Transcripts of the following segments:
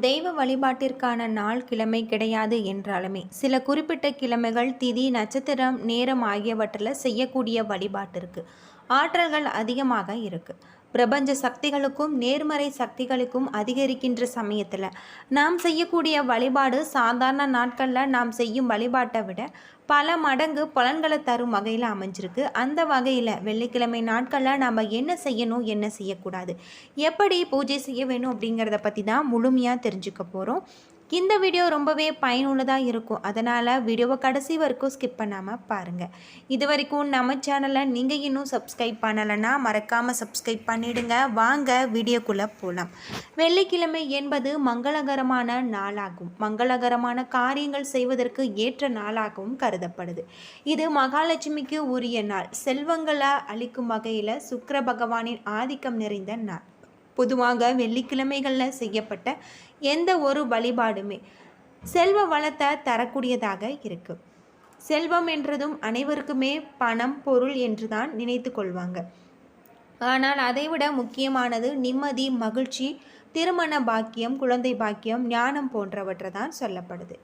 தெய்வ வழிபாட்டிற்கான நாள் கிழமை கிடையாது என்றாலுமே சில குறிப்பிட்ட கிழமைகள் திதி நட்சத்திரம் நேரம் ஆகியவற்றில் செய்யக்கூடிய வழிபாட்டிற்கு ஆற்றல்கள் அதிகமாக இருக்குது பிரபஞ்ச சக்திகளுக்கும் நேர்மறை சக்திகளுக்கும் அதிகரிக்கின்ற சமயத்தில் நாம் செய்யக்கூடிய வழிபாடு சாதாரண நாட்களில் நாம் செய்யும் வழிபாட்டை விட பல மடங்கு பலன்களை தரும் வகையில் அமைஞ்சிருக்கு. அந்த வகையில் வெள்ளிக்கிழமை நாட்களில் நம்ம என்ன செய்யணும் என்ன செய்யக்கூடாது எப்படி பூஜை செய்ய வேணும் அப்படிங்கிறத பற்றி தான் முழுமையாக தெரிஞ்சுக்க போகிறோம் இந்த வீடியோ ரொம்பவே பயனுள்ளதாக இருக்கும். அதனால் வீடியோவை கடைசி வரைக்கும் ஸ்கிப் பண்ணாமல் பாருங்கள் இது வரைக்கும் நம்ம சேனலை நீங்கள் இன்னும் சப்ஸ்கிரைப் பண்ணலைன்னா மறக்காமல் சப்ஸ்கிரைப் பண்ணிவிடுங்க வாங்க வீடியோக்குள்ளே போகலாம் வெள்ளிக்கிழமை என்பது மங்களகரமான நாளாகும். மங்களகரமான காரியங்கள் செய்வதற்கு ஏற்ற நாளாகவும் கருதப்படுது. இது மகாலட்சுமிக்கு உரிய நாள். செல்வங்களை அளிக்கும் வகையில் சுக்கர பகவானின் ஆதிக்கம் நிறைந்த நாள். பொதுவாக வெள்ளிக்கிழமைகளில் செய்யப்பட்ட எந்த ஒரு வழிபாடுமே செல்வ வளத்தை தரக்கூடியதாக இருக்குது செல்வம் என்றதும் அனைவருக்குமே பணம் பொருள் என்று தான் நினைத்து கொள்வாங்க. ஆனால் அதைவிட முக்கியமானது நிம்மதி மகிழ்ச்சி திருமண பாக்கியம் குழந்தை பாக்கியம் ஞானம் போன்றவற்றை தான் சொல்லப்படுது.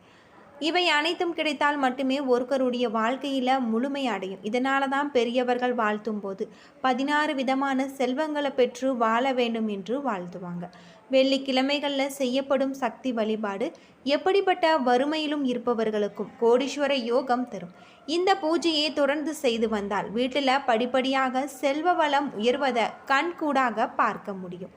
இவை அனைத்தும் கிடைத்தால் மட்டுமே ஒருவருடைய வாழ்க்கையில் முழுமை அடையும். இதனால தான் பெரியவர்கள் வாழ்த்தும் போது பதினாறு விதமான செல்வங்களை பெற்று வாழ வேண்டும் என்று வாழ்த்துவாங்க. வெள்ளிக்கிழமைகளில் செய்யப்படும் சக்தி வழிபாடு எப்படிப்பட்ட வறுமையிலும் இருப்பவர்களுக்கும் கோடீஸ்வர யோகம் தரும். இந்த பூஜையை தொடர்ந்து செய்து வந்தால் வீட்டில் படிப்படியாக செல்வ வளம் உயர்வதை கண்கூடாக பார்க்க முடியும்.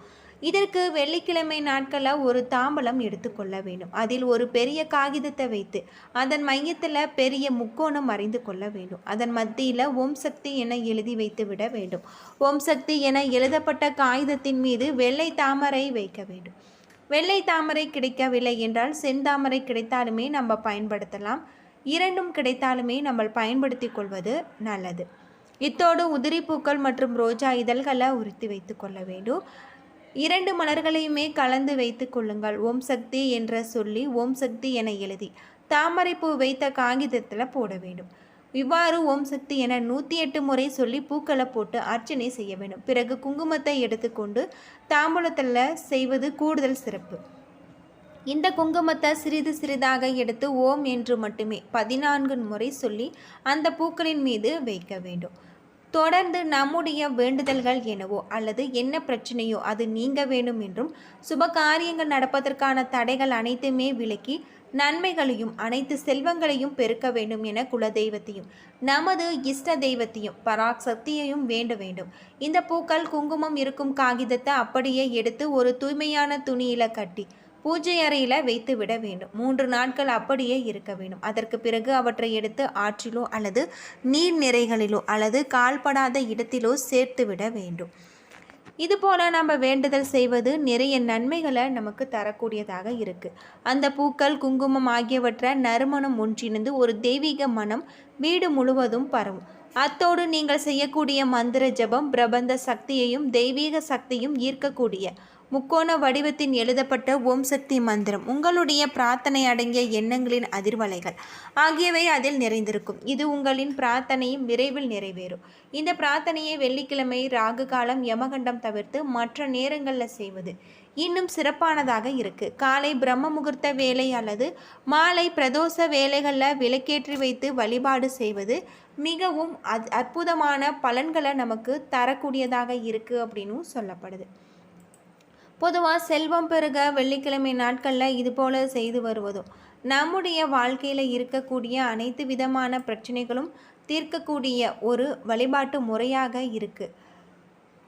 இதற்கு வெள்ளிக்கிழமை நாட்களில் ஒரு தாம்பலம் எடுத்துக்கொள்ள வேண்டும். அதில் ஒரு பெரிய காகிதத்தை வைத்து அதன் மையத்தில் பெரிய முக்கோணம் அறிந்து கொள்ள வேண்டும். அதன் மத்தியில் ஓம் சக்தி என எழுதி வைத்து விட வேண்டும். ஓம் சக்தி என எழுதப்பட்ட காகிதத்தின் மீது வெள்ளை தாமரை வைக்க வேண்டும். வெள்ளை தாமரை கிடைக்கவில்லை என்றால் செந்தாமரை கிடைத்தாலுமே நம்ம பயன்படுத்தலாம். இரண்டும் கிடைத்தாலுமே நம்ம பயன்படுத்தி கொள்வது நல்லது. இத்தோடு உதிரிப்பூக்கள் மற்றும் ரோஜா இதழ்களை உறுத்தி வைத்து கொள்ள வேண்டும். இரண்டு மலர்களையுமே கலந்து வைத்து கொள்ளுங்கள். ஓம் சக்தி என்ற சொல்லி ஓம் சக்தி என எழுதி தாமரைப்பூ வைத்த காகிதத்தில் போட வேண்டும். இவ்வாறு ஓம் சக்தி என நூற்றி எட்டு முறை சொல்லி பூக்களை போட்டு அர்ச்சனை செய்ய வேண்டும். பிறகு குங்குமத்தை எடுத்துக்கொண்டு தாம்பூலத்தில் செய்வது கூடுதல் சிறப்பு. இந்த குங்குமத்தை சிறிது சிறிதாக எடுத்து ஓம் என்று மட்டுமே பதினான்கு முறை சொல்லி அந்த பூக்களின் மீது வைக்க வேண்டும். தொடர்ந்து நம்முடைய வேண்டுதல்கள் என்னவோ அல்லது என்ன பிரச்சனையோ அது நீங்க வேண்டும் என்றும் சுப காரியங்கள் நடப்பதற்கான தடைகள் அனைத்துமே விலக்கி நன்மைகளையும் அனைத்து செல்வங்களையும் பெருக்க வேண்டும் என குலதெய்வத்தையும் நமது இஷ்ட தெய்வத்தையும் பராக் சக்தியையும் வேண்ட வேண்டும். இந்த பூக்கள் குங்குமம் இருக்கும் காகிதத்தை அப்படியே எடுத்து ஒரு தூய்மையான துணியில கட்டி பூஜை அறையில் வைத்து விட வேண்டும். மூன்று நாட்கள் அப்படியே இருக்க வேண்டும். அதற்கு பிறகு அவற்றை எடுத்து ஆற்றிலோ அல்லது நீர் நிறைகளிலோ அல்லது கால்படாத இடத்திலோ சேர்த்து விட வேண்டும். இதுபோல் நம்ம வேண்டுதல் செய்வது நிறைய நன்மைகளை நமக்கு தரக்கூடியதாக இருக்குது அந்த பூக்கள் குங்குமம் ஆகியவற்றை நறுமணம் ஒன்றிணைந்து ஒரு தெய்வீக மனம் வீடு முழுவதும் பரவும். அத்தோடு நீங்கள் செய்யக்கூடிய மந்திர ஜபம் பிரபந்த சக்தியையும் தெய்வீக சக்தியும் ஈர்க்கக்கூடிய முக்கோண வடிவத்தின் எழுதப்பட்ட ஓம் சக்தி மந்திரம். உங்களுடைய பிரார்த்தனை அடங்கிய எண்ணங்களின் அதிர்வலைகள் ஆகியவை அதில் நிறைந்திருக்கும். இது உங்களின் பிரார்த்தனையும் விரைவில் நிறைவேறும். இந்த பிரார்த்தனையை வெள்ளிக்கிழமை ராகு காலம் யமகண்டம் தவிர்த்து மற்ற நேரங்களில் செய்வது இன்னும் சிறப்பானதாக இருக்கு. காலை பிரம்ம முகூர்த்த வேலை அல்லது மாலை பிரதோஷ வேலைகளில் விளக்கேற்றி வைத்து வழிபாடு செய்வது மிகவும் அற்புதமான பலன்களை நமக்கு தரக்கூடியதாக இருக்குது அப்படின்னும் சொல்லப்படுது. பொதுவாக செல்வம் பெருக வெள்ளிக்கிழமை நாட்களில் இது போல செய்து வருவதும். நம்முடைய வாழ்க்கையில் இருக்கக்கூடிய அனைத்து விதமான பிரச்சனைகளும் தீர்க்கக்கூடிய ஒரு வழிபாட்டு முறையாக இருக்குது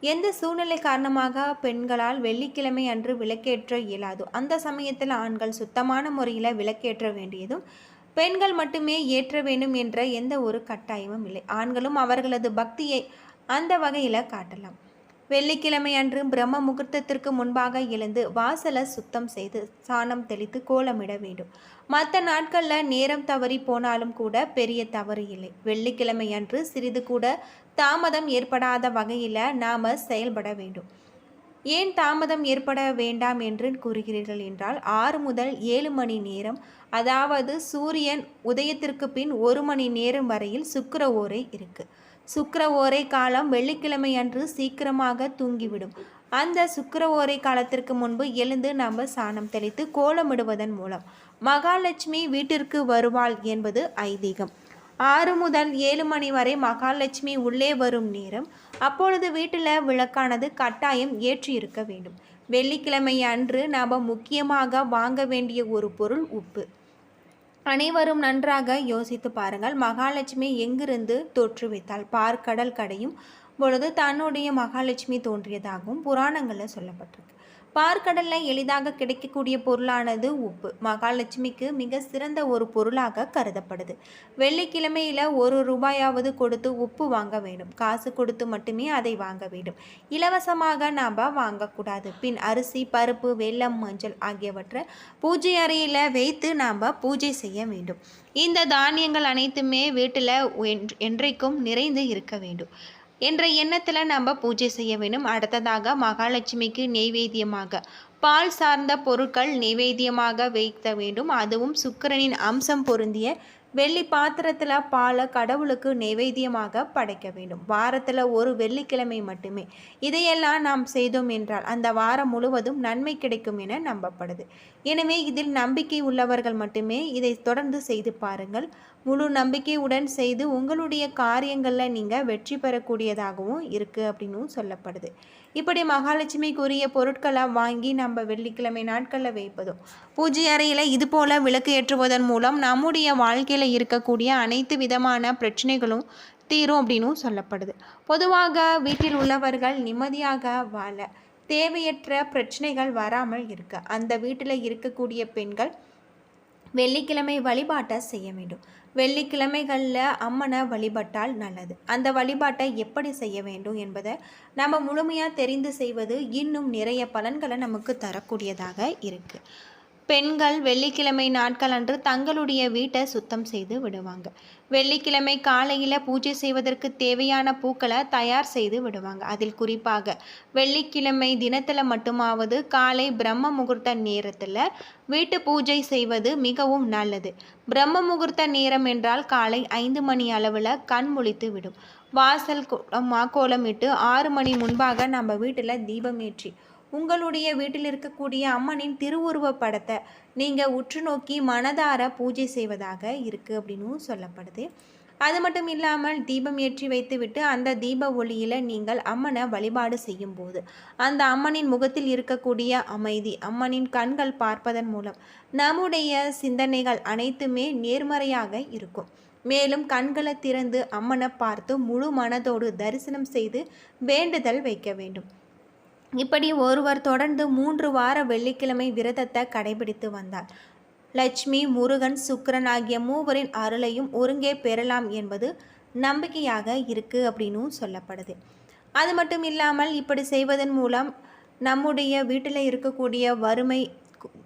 எந்த சூழ்நிலை காரணமாக பெண்களால் வெள்ளிக்கிழமை அன்று விளக்கேற்ற இயலாதோ? அந்த சமயத்தில் ஆண்கள் சுத்தமான முறையில் விளக்கேற்ற வேண்டியதும் பெண்கள் மட்டுமே ஏற்ற வேண்டும் என்ற எந்த ஒரு கட்டாயமும் இல்லை. ஆண்களும் அவர்களது பக்தியை அந்த வகையில் காட்டலாம். வெள்ளிக்கிழமை அன்று பிரம்ம முகூர்த்தத்திற்கு முன்பாக எழுந்து வாசலை சுத்தம் செய்து சாணம் தெளித்து கோலமிட வேண்டும். மற்ற நாட்களில் நேரம் தவறி போனாலும் கூட பெரிய தவறு இல்லை. வெள்ளிக்கிழமை அன்று சிறிது கூட தாமதம் ஏற்படாத வகையில் நாம் செயல்பட வேண்டும். ஏன் தாமதம் ஏற்பட வேண்டாம் என்று கூறுகிறீர்கள் என்றால் ஆறு முதல் ஏழு மணி நேரம் அதாவது சூரியன் உதயத்திற்கு பின் ஒரு மணி நேரம் வரையில் சுக்கர ஓரை இருக்குது சுக்கர ஓரை காலம் வெள்ளிக்கிழமை அன்று சீக்கிரமாக தூங்கிவிடும். அந்த சுக்கர ஓரை காலத்திற்கு முன்பு எழுந்து நாம் சாணம் தெளித்து கோலமிடுவதன் மூலம் மகாலட்சுமி வீட்டிற்கு வருவாள் என்பது ஐதீகம். ஆறு முதல் ஏழு மணி வரை மகாலட்சுமி உள்ளே வரும் நேரம் அப்பொழுது வீட்டில் விளக்கானது கட்டாயம் ஏற்றி இருக்க வேண்டும். வெள்ளிக்கிழமை அன்று நாம் முக்கியமாக வாங்க வேண்டிய ஒரு பொருள் உப்பு. அனைவரும் நன்றாக யோசித்து பாருங்கள். மகாலட்சுமி எங்கிருந்து தோற்றுவித்தாள்? பார்க்கடல் கடையும் பொழுது தன்னுடைய மகாலட்சுமி தோன்றியதாகவும் புராணங்களில் சொல்லப்பட்டிருக்கு. பார்க்கடலில் எளிதாக கிடைக்கக்கூடிய பொருளானது உப்பு. மகாலட்சுமிக்கு மிக சிறந்த ஒரு பொருளாக கருதப்படுது. வெள்ளிக்கிழமையில் ஒரு ரூபாயாவது கொடுத்து உப்பு வாங்க வேண்டும். காசு கொடுத்து மட்டுமே அதை வாங்க வேண்டும். இலவசமாக நாம் வாங்கக்கூடாது. பின் அரிசி பருப்பு வெல்லம் மஞ்சள் ஆகியவற்றை பூஜை அறையில் வைத்து நாம் பூஜை செய்ய வேண்டும். இந்த தானியங்கள் அனைத்துமே வீட்டில் என்றைக்கும் நிறைந்து இருக்க வேண்டும். என்ற எண்ணத்தில் நம்ம பூஜை செய்ய வேண்டும் அடுத்ததாக மகாலட்சுமிக்கு நெய்வேத்தியமாக. பால் சார்ந்த பொருட்கள் நெய்வேத்தியமாக வைக்க வேண்டும். அதுவும் சுக்கிரனின் அம்சம் பொருந்திய வெள்ளி பாத்திரத்தில் பாலை கடவுளுக்கு நைவேத்தியமாக படைக்க வேண்டும். வாரத்தில் ஒரு வெள்ளிக்கிழமை மட்டுமே. இதையெல்லாம் நாம் செய்தோம் என்றால் அந்த வாரம் முழுவதும் நன்மை கிடைக்கும் என நம்பப்படுது. எனவே இதில் நம்பிக்கை உள்ளவர்கள் மட்டுமே இதை தொடர்ந்து செய்து பாருங்கள். முழு நம்பிக்கையுடன் செய்து உங்களுடைய காரியங்களில் நீங்கள் வெற்றி பெறக்கூடியதாகவும் இருக்குது அப்படின்னும் சொல்லப்படுது. இப்படி மகாலட்சுமிக்குரிய பொருட்களை வாங்கி நம்ம வெள்ளிக்கிழமை நாட்களில் வைப்பதும். பூஜை அறையில் இது போல் விளக்கு ஏற்றுவதன் மூலம் நம்முடைய வாழ்க்கையில் இருக்கக்கூடிய அனைத்து விதமான பிரச்சனைகளும் தீரும் அப்படின்னும் சொல்லப்படுது. பொதுவாக வீட்டில் உள்ளவர்கள் நிம்மதியாக வாழ தேவையற்ற பிரச்சனைகள் வராமல் இருக்க அந்த வீட்டில் இருக்கக்கூடிய பெண்கள் வெள்ளிக்கிழமை வழிபாட்டை செய்ய வேண்டும். வெள்ளிக்கிழமைகளில் அம்மனை வழிபட்டால் நல்லது. அந்த வழிபாட்டை எப்படி செய்ய வேண்டும் என்பதை நம்ம முழுமையாக தெரிந்து செய்வது இன்னும் நிறைய பலன்களை நமக்கு தரக்கூடியதாக இருக்குது பெண்கள் வெள்ளிக்கிழமை நாட்கள் அன்று தங்களுடைய வீட்டை சுத்தம் செய்து விடுவாங்க. வெள்ளிக்கிழமை காலையில் பூஜை செய்வதற்கு தேவையான பூக்களை தயார் செய்து விடுவாங்க. அதில் குறிப்பாக வெள்ளிக்கிழமை தினத்தில் மட்டுமாவது காலை பிரம்ம முகூர்த்த நேரத்தில் வீட்டு பூஜை செய்வது மிகவும் நல்லது. பிரம்ம முகூர்த்த நேரம் என்றால் காலை ஐந்து மணி அளவில் கண் முழித்து விடும். வாசல் கோலமிட்டு ஆறு மணி முன்பாக நம்ம வீட்டில் தீபம் ஏற்றி உங்களுடைய வீட்டில் இருக்கக்கூடிய அம்மனின் திருவுருவ படத்தை நீங்கள் உற்று நோக்கி மனதார பூஜை செய்வதாக இருக்குது அப்படின்னு சொல்லப்படுது. அது மட்டும் இல்லாமல் தீபம் ஏற்றி வைத்துவிட்டு அந்த தீப ஒளியில் நீங்கள் அம்மனை வழிபாடு செய்யும் போது அந்த அம்மனின் முகத்தில் இருக்கக்கூடிய அமைதி அம்மனின் கண்கள் பார்ப்பதன் மூலம் நம்முடைய சிந்தனைகள் அனைத்துமே நேர்மறையாக இருக்கும். மேலும் கண்களை திறந்து அம்மனை பார்த்து முழு மனதோடு தரிசனம் செய்து வேண்டுதல் வைக்க வேண்டும். இப்படி ஒருவர் தொடர்ந்து மூன்று வார வெள்ளிக்கிழமை விரதத்தை கடைபிடித்து வந்தார். லட்சுமி முருகன் சுக்கரன் ஆகிய மூவரின் அருளையும் ஒருங்கே பெறலாம் என்பது நம்பிக்கையாக இருக்குது அப்படின்னும் சொல்லப்படுது. அது மட்டும் இல்லாமல் இப்படி செய்வதன் மூலம் நம்முடைய வீட்டில் இருக்கக்கூடிய வறுமை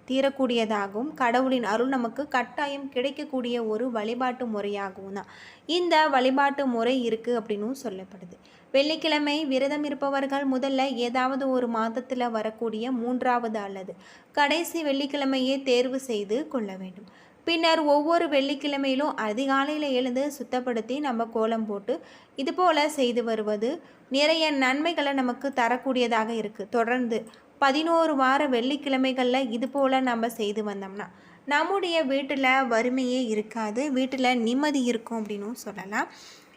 தீரக்கூடியதாகவும் கடவுளின் அருள் நமக்கு கட்டாயம் கிடைக்கக்கூடிய ஒரு வழிபாட்டு முறையாகவும் தான். இந்த வழிபாட்டு முறை இருக்குது அப்படின்னும் சொல்லப்படுது. வெள்ளிக்கிழமை விரதம் இருப்பவர்கள் முதல்ல ஏதாவது ஒரு மாதத்தில் வரக்கூடிய மூன்றாவது அல்லது கடைசி வெள்ளிக்கிழமையே தேர்வு செய்து கொள்ள வேண்டும். பின்னர் ஒவ்வொரு வெள்ளிக்கிழமையிலும் அதிகாலையில் எழுந்து சுத்தப்படுத்தி நம்ம கோலம் போட்டு இது போல் செய்து வருவது நிறைய நன்மைகளை நமக்கு தரக்கூடியதாக இருக்குது தொடர்ந்து பதினோரு வார வெள்ளிக்கிழமைகளில் இது போல் நம்ம செய்து வந்தோம்னா நம்முடைய வீட்டில் வறுமையே இருக்காது வீட்டில் நிம்மதி இருக்கும் அப்படின்னும் சொல்லலாம்.